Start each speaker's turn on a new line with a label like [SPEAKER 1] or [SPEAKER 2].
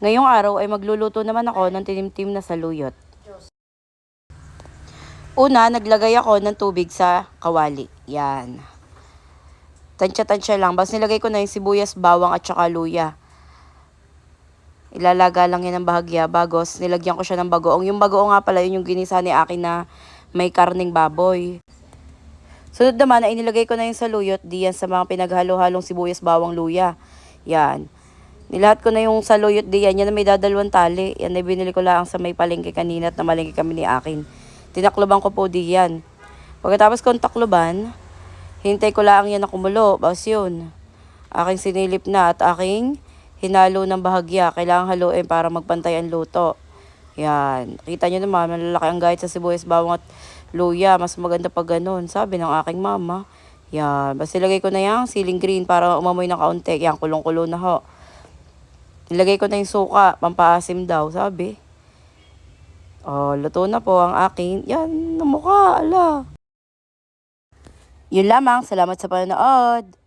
[SPEAKER 1] Ngayong araw ay magluluto naman ako ng tinimtim na saluyot. Una, naglagay ako ng tubig sa kawali. Yan. Tansya-tansya lang. Bas nilagay ko na yung sibuyas, bawang at saka luya. Ilalaga lang yan ng bahagya. Bagos, nilagyan ko siya ng bagoong. Yung bagoong nga pala, yun yung ginisa ni akin na may karning baboy. Sunod naman, ay inilagay ko na yung saluyot diyan sa mga pinaghalo-halong sibuyas, bawang, luya. Yan. Nilahat ko na yung saluyot diyan. Yan na may dadalawang tali. Yan na binili ko lang sa may palengke kanina at namalengke kami ni akin. Tinakloban ko po diyan. Pagkatapos kong takloban, hintay ko lang yan na kumulo. Bawas yun. Aking sinilip na at aking hinalo ng bahagya. Kailangan haluin para magpantay ang luto. Yan. Kita nyo naman, malalaki ang gahit sa sibuyas, bawang at luya. Mas maganda pag ganun, sabi ng aking mama. Yan. Basta ilagay ko na yung siling green para umamoy ng kaunti. Yan, kulong-kulo na ho. Ilagay ko na yung suka, pampaasim daw, sabi. Oh, luto na po ang aking, yan, namukha, ala. Yun lamang, salamat sa panonood.